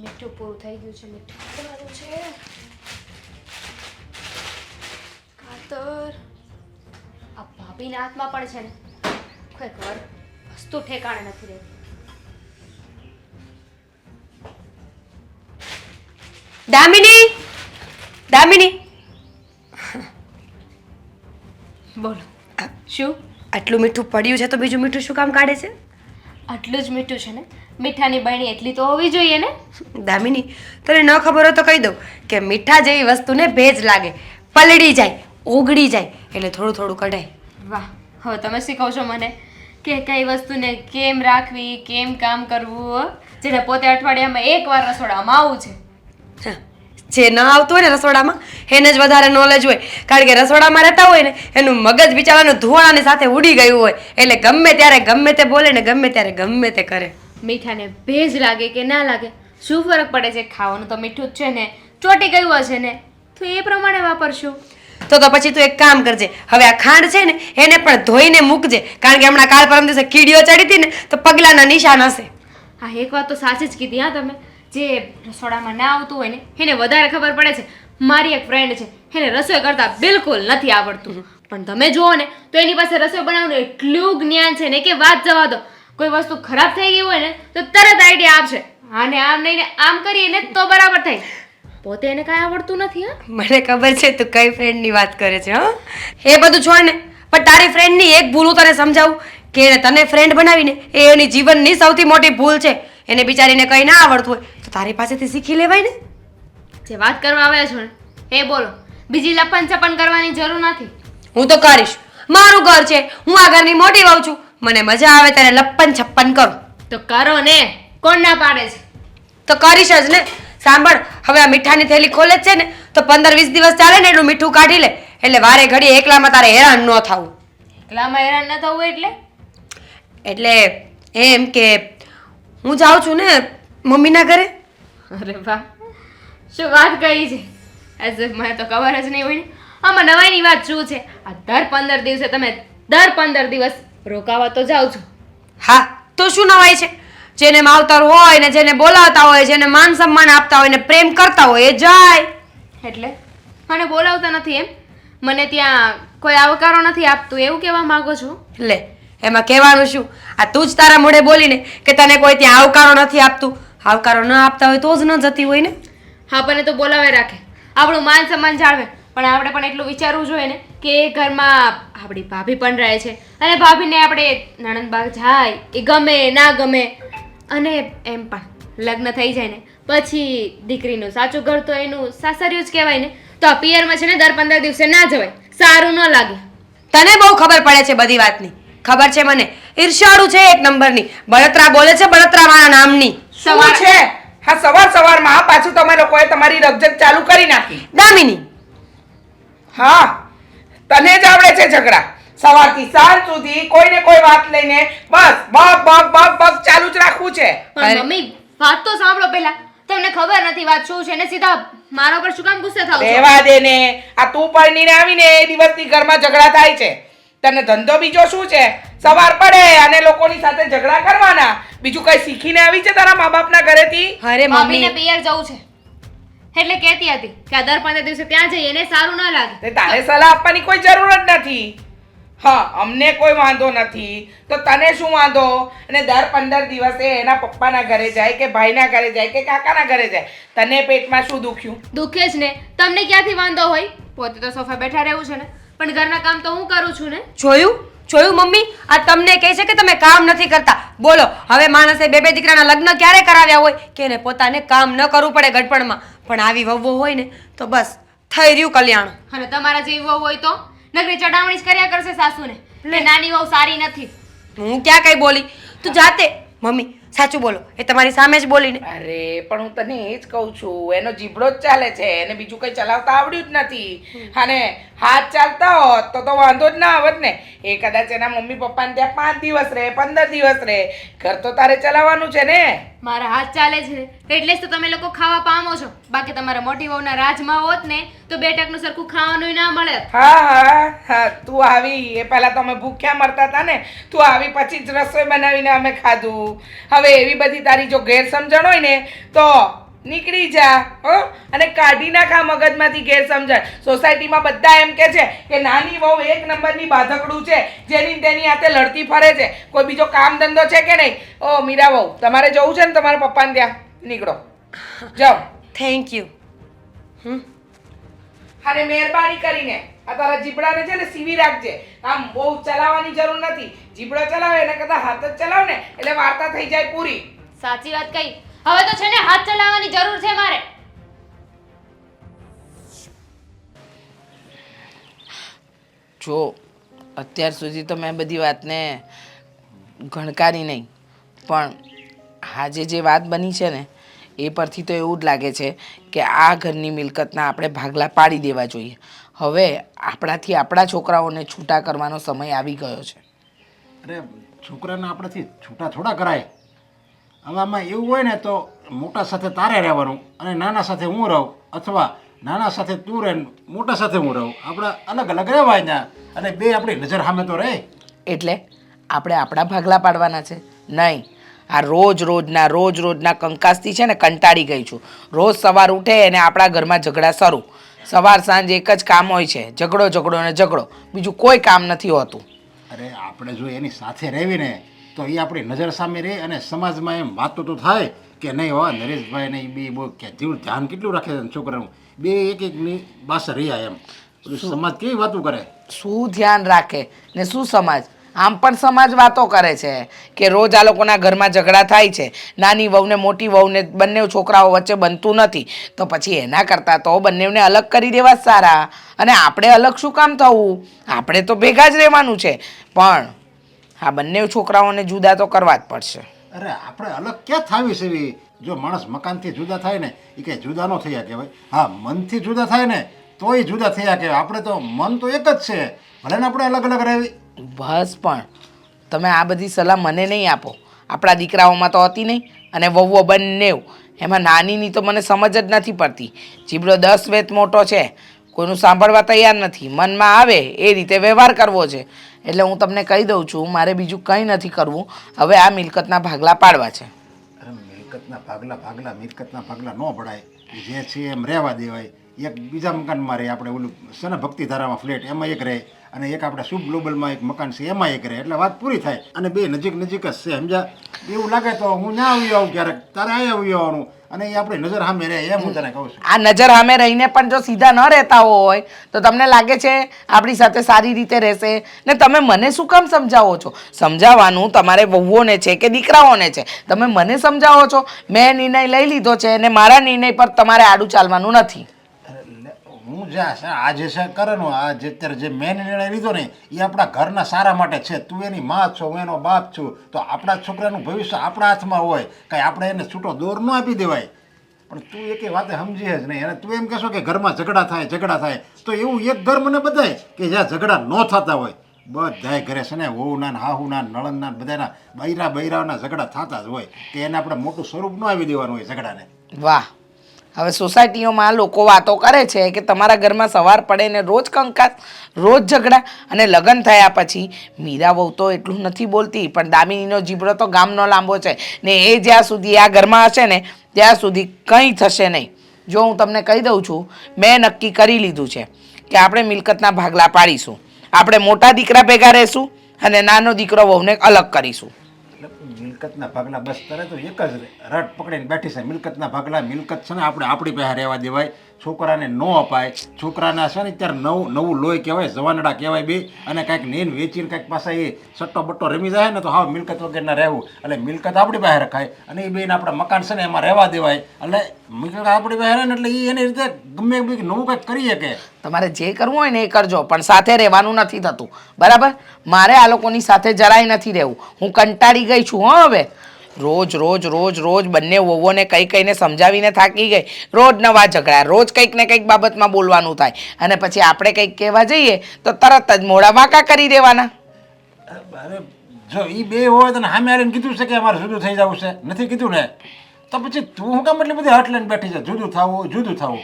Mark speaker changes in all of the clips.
Speaker 1: મીઠું પૂરું થઈ ગયું છે, મીઠું કરવાનું છે. કાતર. આ ભાભીના હાથમાં પણ છે ને ખરેખર વસ્તુ ઠેકાણે નથી રહેતી.
Speaker 2: દામિની દામિની.
Speaker 1: બોલો. શું?
Speaker 2: આટલું મીઠું પડ્યું છે તો બીજું મીઠું શું કામ કાઢે છે?
Speaker 1: આટલું જ મીઠું છે ને? મીઠાની બરણી એટલી તો હોવી જોઈએ ને?
Speaker 2: દામિની તને ન ખબર હોય તો કહી દઉં કે મીઠા જેવી વસ્તુને ભેજ લાગે પલળી જાય ઓગળી જાય એટલે થોડું થોડું કઢાય.
Speaker 1: વાહ હવે તમે શીખવો છો મને કે કઈ વસ્તુને કેમ રાખવી કેમ કામ કરવું જેને પોતે અઠવાડિયામાં એકવાર રસોડામાં આવું છે.
Speaker 2: હા. જે ન આવતું હોય ને રસોડામાં એને જ વધારે નોલેજ હોય. કારણ કે રસોડામાં રહેતા હોય ને એનું મગજ બિચારાનું ધુવાણાની સાથે ઉડી ગયું હોય. એટલે ગમે ત્યારે ગમે તે બોલે ને ગમે ત્યારે ગમે તે કરે.
Speaker 1: મીઠાને ભેજ લાગે કે ના લાગે શું ફરક પડે છે? ખાવાનું તો મીઠું જ છે ને ચોટી ગયું હશે ને તો એ પ્રમાણે વાપરશું.
Speaker 2: તો તો પછી તું એક કામ કરજે. હવે આ ખાંડ છે ને એને પણ ધોઈને મૂકજે. કારણ કે હમણાં કાલ પરમ દિવસે કીડીઓ ચડી હતી ને તો પગલાના નિશાન હશે.
Speaker 1: હા એક વાત તો સાચી જ કીધી હા તમે. જે રસોડામાં ના આવતું હોય ને, એને વધારે ખબર પડે છે. મારી એક ફ્રેન્ડ છે, એને રસોઈ કરતાં બિલકુલ નથી આવડતું. પણ તમે જુઓ ને, તો એની પાસે રસોઈ બનાવવાનું એટલું જ્ઞાન છે ને કે વાત જવા દો. કોઈ વસ્તુ ખરાબ થઈ ગઈ હોય ને, તો તરત આઈડિયા આપશે. આને આમ નહીં ને આમ કરીએ ને તો બરાબર થાય. પોતે એને કાંઈ આવડતું નથી, હા?
Speaker 2: મને ખબર છે, તું કઈ ફ્રેન્ડની વાત કરે છે, હા? એ બધું છોડ ને. પણ તારી ફ્રેન્ડની એક ભૂલ હું તને સમજાવું કે તને ફ્રેન્ડ બનાવીને એ એની જીવનની સૌથી મોટી ભૂલ છે. એને બિચારીને કંઈ ના આવડતું હોય તો તારી પાસેથી શીખી લેવાય ને.
Speaker 1: જે વાત કરવા આવ્યા છો ને એ બોલો. બીજી લપન છપન કરવાની જરૂર નથી.
Speaker 2: હું તો કરીશ. મારું ઘર છે હું આ ઘરની મોટી વહુ છું. મને મજા આવે ત્યારે લપ્પન છપ્પન કરું.
Speaker 1: તો કરો ને. કોણ ના પાડે છે?
Speaker 2: તો કરીશ જ ને. સાંભળ હવે આ મીઠાની થેલી ખોલે છે ને તો પંદર વીસ દિવસ ચાલે ને એટલું મીઠું કાઢી લે. એટલે વારે ઘડીએ એકલામાં તારે હેરાન ન થવું.
Speaker 1: એકલામાં હેરાન ન થવું એટલે?
Speaker 2: એટલે એમ કે હું જાઉં છું ને મમ્મીના ઘરે?
Speaker 1: અરે વાહ. શું વાત કહી છે? એઝ મને તો ખબર જ નહીં હોય ને. આમાં નવાઈની વાત શું છે? આ દર પંદર દિવસે તમે દર પંદર દિવસ રોકાવા તો જાઓ છો.
Speaker 2: હા તો શું નવાય છે? જેને માવતર હોય ને જેને બોલાવતા હોય જેને માન સન્માન આપતા હોય ને પ્રેમ કરતા હોય એ જાય.
Speaker 1: એટલે મને બોલાવતા નથી એમ. મને ત્યાં કોઈ આવકારો નથી આપતું. એવું કહેવા માંગો છો?
Speaker 2: લે એમાં કહેવાનું શું? આ તું જ તારા મોઢે બોલીને કે તને કોઈ ત્યાં આવકારો નથી આપતું. આવકારો ન આપતા હોય તો જ ન જતી હોય ને?
Speaker 1: હા પણ એ તો બોલાવે રાખે. આપણું માન સન્માન જાળવે. પણ આપણે પણ એટલું વિચારવું જોઈએ ને કે એ ઘરમાં આપણી ભાભી પણ રહે છે. અને ભાભીને આપણે નણંદબાગ જાય એ ગમે ના ગમે અને એમ પણ લગ્ન થઈ જાય ને. પછી દીકરીનું સાચું ઘર તો એનું સાસરિયું જ કહેવાય ને. તો આ પિયરમાં છે ને દર પંદર દિવસે ના જવાય. સારું ન લાગે.
Speaker 2: તને બહુ ખબર પડે છે બધી વાતની. ખબર છે મને? ઈર્ષાળુ છે એક નંબરની. બળતરા બોલે છે બળતરા મારા નામની.
Speaker 3: શું છે? હા સવાર સવારમાં પાછું તમે લોકોએ તમારી રગજગ ચાલુ કરી નાખી.
Speaker 2: દામિની.
Speaker 3: હા તને જ આવડે છે ઝઘડા. સવારથી સાંજ સુધી કોઈને કોઈ વાત લઈને બસ બક બક બક બક ચાલુ જ રાખવું છે.
Speaker 1: પણ મમ્મી વાત તો સાંભળો પહેલા. તમને ખબર નથી વાત શું છે ને સીધા મારા પર શું કામ ગુસ્સે થાવ છો?
Speaker 3: રહેવા દે ને આ તું પરણીને આવીને એ દિવસથી ઘરમાં ઝઘડા થાય છે. તને ધંધો બીજો શું છે? સવાર પડે અને લોકોની સાથે ઝઘડા કરવાના. બીજું કઈ શીખીને આવી છે તારા મા બાપના ઘરેથી?
Speaker 2: અરે
Speaker 1: મમ્મીને
Speaker 2: મમ્મી
Speaker 1: પિયર જવું છે. એટલે કહેતી હતી કે આ દર પંદર દિવસે ત્યાં જઈએ એને સારું ના લાગે.
Speaker 3: તારે સલાહ આપવાની કોઈ જરૂર જ નથી. હા અમને કોઈ વાંધો નથી. તો તને શું વાંધો? અને દર પંદર દિવસે એના પપ્પાના ઘરે જાય કે ભાઈના ઘરે જાય કે કાકાના ઘરે જાય? તને પેટમાં શું દુખ્યું?
Speaker 1: દુખે જ ને. તમને ક્યાંથી વાંધો હોય? પોતે તો સોફા બેઠા રહેવું છે ને. પણ ઘરના કામ તો હું કરું છું ને?
Speaker 2: જોયું? જોયું મમ્મી? આ તમને કહે છે કે તમે કામ નથી કરતા. બોલો હવે માણસે બે બે દીકરાના લગ્ન ક્યારે કરાવ્યા હોય કે એને પોતાને કામ ન કરવું પડે ગડપણમાં પણ આવી વહુ હોય ને તો બસ થઈ રહ્યું કલ્યાણ.
Speaker 1: અને તમારા જેવી વહુ હોય તો? નગરી ચડાવણી જ કર્યા કરશે સાસુને. એટલે નાની વહુ સારી નથી.
Speaker 2: હું ક્યાં કઈ બોલી? તું જાતે મમ્મી સાચું બોલો. એ તમારી સામે જ બોલીને.
Speaker 3: અરે પણ હું તને એ જ કહું છું એનો જીભડો જ ચાલે છે એને બીજું કંઈ ચલાવતા આવડ્યું જ નથી. અને હાથ ચાલતા હોત તો તો વાંધો જ ના આવત ને. એ કદાચ એના મમ્મી પપ્પાને ત્યાં પાંચ દિવસ રહે પંદર દિવસ રહે. ઘર તો તારે ચલાવવાનું છે ને?
Speaker 1: મારા હાથ ચાલે છે. એટલે જ તો તમે લોકો ખાવા પામો છો. બાકી તમારા મોટી વહુના રાજમાં હોત ને તો બે ટકનું સરખું ખાવાનું ના મળે.
Speaker 3: હા હા હા, તું આવી. એ પહેલા તો અમે ભૂખ્યા મરતા હતા ને. તું આવી પછી જ રસોઈ બનાવીને અમે ખાધું. હવે એવી બધી તારી જો ગેરસમજણ હોય ને, તો નીકળી જા, હો. અને કાઢી નાખા મગજમાંથી મગજમાંથી ગેરસમજણ. સોસાયટીમાં બધા એમ કે છે કે નાની વહુ એક નંબરની બાધકડું છે, જેની તેની હાથે લડતી ફરે છે. કોઈ બીજો કામ ધંધો છે કે નહીં? ઓ મીરા વહુ, તમારે જવું છે ને તમારા પપ્પાને ત્યાં? નીકળો. જાઓ.
Speaker 2: થેન્ક યુ
Speaker 3: અરે મહેરબાની કરીને આ તારા જીબડાને છે ને સીવી રાખજે. આમ બહુ ચલાવવાની જરૂર નથી. જીબડો ચલાવે એના કરતાં હાથ જ ચલાવ ને એટલે વાર્તા થઈ જાય પૂરી.
Speaker 1: સાચી વાત કહી. હવે તો છે ને હાથ ચલાવવાની જરૂર છે મારે.
Speaker 3: જો અત્યાર સુધી તો મેં બધી વાતને ગણકારી નહીં પણ આજે જે વાત બની છે ને એ પરથી તો એવું જ લાગે છે કે આ ઘરની મિલકતના આપણે ભાગલા પાડી દેવા જોઈએ. હવે આપણાથી આપણા છોકરાઓને છૂટા કરવાનો સમય આવી ગયો છે.
Speaker 4: અરે છોકરાને આપણાથી છૂટા થોડા કરાય. હવે આમાં એવું હોય ને તો મોટા સાથે તારે રહેવાનું અને નાના સાથે હું રહું અથવા નાના સાથે તું રહે મોટા સાથે હું રહું. આપણે અલગ અલગ રહેવાય ત્યાં અને બે આપણી નજર સામે તો રહે.
Speaker 3: એટલે આપણે આપણા ભાગલા પાડવાના છે. નહીં આ રોજ રોજના રોજ રોજના કંકાસથી છે ને કંટાળી ગઈ છું. રોજ સવાર ઉઠે અને આપણા ઘરમાં ઝઘડા શરૂ. સવાર સાંજ એક જ કામ હોય છે ઝઘડો ઝઘડો ને ઝઘડો. બીજું કોઈ કામ નથી હોતું.
Speaker 4: અરે આપણે જો એની સાથે રહેવીને તો એ આપણી નજર સામે રહે અને સમાજમાં એમ વાતો તો થાય કે નહીં હો નરેશભાઈ ને એ બે બહુ કે જેવું ધ્યાન કેટલું રાખે છે છોકરાનું? બે એક એકની પાસે રહ્યા એમ. સમાજ કેવી વાતો કરે?
Speaker 3: શું ધ્યાન રાખે ને શું સમાજ? આમ પણ સમાજ વાતો કરે છે કે રોજ આ લોકોના ઘરમાં ઝઘડા થાય છે. નાની વહુને, મોટી વહુને, બંને છોકરાઓ વચ્ચે બનતું નથી. તો પછી એના કરતાં તો બંનેને અલગ કરી દેવા સારા. અને આપણે અલગ શું કામ થવું? આપણે તો ભેગા જ રહેવાનું છે. પણ આ બંને છોકરાઓને જુદા તો કરવા જ પડશે.
Speaker 4: અરે, આપણે અલગ ક્યાં થાવી છે જો માણસ મકાનથી જુદા થાય ને એ કંઈ જુદા ન થયા કહેવાય. હા, મનથી જુદા થાય ને તોય જુદા થયા કે આપણે તો મન તો એક જ છે. ભલે ને આપણે અલગ અલગ રહેવી.
Speaker 3: બસ પણ તમે આ બધી સલાહ મને નહીં આપો. આપણા દીકરાઓમાં તો હતી નહીં અને વહુઓ બંને. એમાં નાનીની તો મને સમજ જ નથી પડતી. જીબડો દસ વેત મોટો છે. કોઈનું સાંભળવા તૈયાર નથી. મનમાં આવે એ રીતે વ્યવહાર કરવો છે. એટલે હું તમને કહી દઉં છું મારે બીજું કંઈ નથી કરવું. હવે આ મિલકતના ભાગલા પાડવા છે.
Speaker 4: અરે મિલકતના ભાગલા ભાગલા મિલકતના ભાગલા ન પડાય. જે છે એમ રહેવા દેવાય. એક બીજા મકાનમાં રહે. આપણે ઓલું છે ને ભક્તિધારામાં ફ્લેટ, એમાં એક રહે. અને એક આપણે શુભ ગ્લોબલમાં એક મકાન છે, એમાં એક રહે. એટલે વાત પૂરી થાય. અને બે નજીક નજીક જ છે સમજા એવું લાગે તો હું ના આવી આવું ક્યારેક. તારે અહીંયા આવી આવવાનું. અને એ આપણે નજર સામે રહે, એમ હું તને કહું છું.
Speaker 3: આ નજર સામે રહીને પણ જો સીધા ન રહેતા હોય, તો તમને લાગે છે આપણી સાથે સારી રીતે રહેશે. ને તમે મને શું કામ સમજાવો છો? સમજાવવાનું તમારે વહુઓને છે કે દીકરાઓને છે? તમે મને સમજાવો છો? મેં નિર્ણય લઈ લીધો છે અને મારા નિર્ણય પર તમારે આડું ચાલવાનું નથી.
Speaker 4: છે આ જે છે કરેનું, આ જે અત્યારે જે મેન નિર્ણય લીધો ને, એ આપણા ઘરના સારા માટે છે. તું એની માં છો, હું એનો બાપ છું, તો આપણા છોકરાનું ભવિષ્ય આપણા હાથમાં હોય, કાંઈ આપણે એને છૂટો દોર ન આપી દેવાય. પણ તું એકે વાતે સમજી જ નહીં. અને તું એમ કહેશો કે ઘરમાં ઝઘડા થાય ઝઘડા થાય, તો એવું એક ઘર મને બધાય કે જ્યાં ઝઘડા ન થતા હોય. બધાય ઘરે છે ને વહુના હાહુના નળનના બધાના બૈરા બૈરાના ઝઘડા થતા જ હોય, કે એને આપણે મોટું સ્વરૂપ ન આવી દેવાનું હોય ઝઘડાને.
Speaker 3: વાહ. હવે સોસાયટીઓમાં લોકો વાતો કરે છે કે તમારા ઘરમાં સવાર પડે ને રોજ કંકાસ, રોજ ઝઘડા અને લગ્ન થયા પછી મીરા વહુ તો એટલું નથી બોલતી, પણ દામિનીનો જીબડો તો ગામનો લાંબો છે ને એ જ્યાં સુધી આ ઘરમાં હશે ને, ત્યાં સુધી કંઈ થશે નહીં. જો હું તમને કહી દઉં છું, મેં નક્કી કરી લીધું છે કે આપણે મિલકતના ભાગલા પાડીશું. આપણે મોટા દીકરા ભેગા રહેશું અને નાનો દીકરો વહુને અલગ કરીશું.
Speaker 4: એટલે મિલકતના ભાગલા બસ તરત એક જ રટ પકડીને બેઠી છે. મિલકતના ભાગલા મિલકત છે ને આપણે આપણી પાસે રહેવા દેવાય. છોકરાને ન અપાય. છોકરાના છે ને અત્યારે નવું નવું લોહી કહેવાય, જવાનડા કહેવાય બે. અને કાંઈક નેન વેચીને કાંઈક પાછા એ સટ્ટો બટ્ટો રમી જાય ને તો હા મિલકત વગેરેના રહેવું. એટલે મિલકત આપણી પાસે રખાય અને એ બેન આપણા મકાન છે ને એમાં રહેવા દેવાય. એટલે મિલકત આપણી પાસે રહે ને એટલે એ એની રીતે ગમે બી નવું કંઈક કરી શકે.
Speaker 3: તમારે જે કરવું હોય ને એ કરજો, પણ સાથે રહેવાનું નથી થતું. બરાબર? મારે આ લોકોની સાથે જરાય નથી રહેવું. હું કંટાળી ગઈ છું, હા, હવે. રોજ રોજ રોજ રોજ બંને વહુઓને કઈ કઈને સમજાવીને થાકી ગઈ. રોજ નવા ઝઘડા, રોજ કંઈક ને કંઈક બાબતમાં બોલવાનું થાય. અને પછી આપણે કંઈક કહેવા જઈએ, તો તરત જ મોડા વાંકા કરી દેવાના.
Speaker 4: જો એ બે હોય તો સામે આવીને કીધું છે કે અમારે જુદું થઈ જવું છે? નથી કીધું ને? તો પછી તું શું કામ એટલી બધી હટ લઈને બેઠી છે? જુદું થવું જુદું થવું.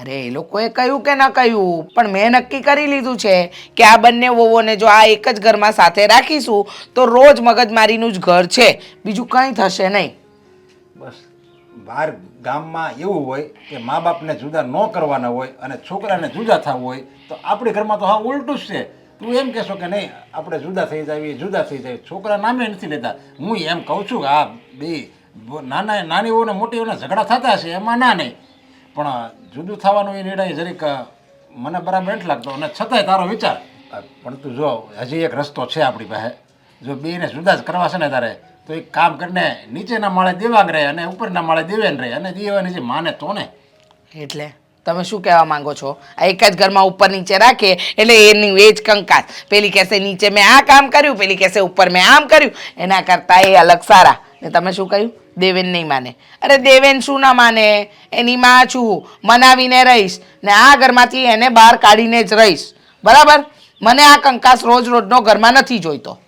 Speaker 3: અરે, એ લોકોએ કહ્યું કે ન કહ્યું? પણ મેં નક્કી કરી લીધું છે કે આ બંને વોવોને જો આ એક જ ઘરમાં સાથે રાખીશું, તો રોજ મગજમારીનું જ ઘર છે. બીજું કંઈ થશે નહીં.
Speaker 4: બસ, બહાર ગામમાં એવું હોય કે મા બાપને જુદા ન કરવાના હોય અને છોકરાને જુદા થવું હોય, તો આપણી ઘરમાં તો હા ઉલટું જ છે. તું એમ કહેશો કે નહીં, આપણે જુદા થઈ જાવીએ, જુદા થઈ જાય છોકરા નામે નથી લેતા. હું એમ કહું છું કે આ બે નાના નાની હોને મોટી હોને ઝઘડા થતા હશે, એમાં ના નહીં. પણ જુદું થવાનો એ નિર્ણય જરીક મને બરાબર નથી લાગતો. અને છતાંય તારો વિચાર પણ તું જો, હજી એક રસ્તો છે આપણી પાસે. જો બેને જુદા જ કરવા છે ને તારે, તો એક કામ કરીને, નીચેના માળે દેવાંગ રહે અને ઉપરના માળે દેવેન રહે. અને દેવાની જે માને તો ને.
Speaker 3: એટલે તમે શું કહેવા માંગો છો? આ એક જ ઘરમાં ઉપર નીચે રાખે, એટલે એની એ જ કંકાસ. પેલી કહેશે, નીચે મેં આ કામ કર્યું, પેલી કહેશે, ઉપર મેં આમ કર્યું. એના કરતાં એ અલગ સારા. ને તમે શું કહ્યું? દેવેન નહીં માને. અરે દેવેન શું ના માને? એની માં છું, મનાવીને રહીશ ને આ ઘરમાંથી એને બહાર કાઢીને જ રહીશ. બરાબર? મને આ કંકાસ રોજ રોજનો ઘરમાં નથી જોઈતો.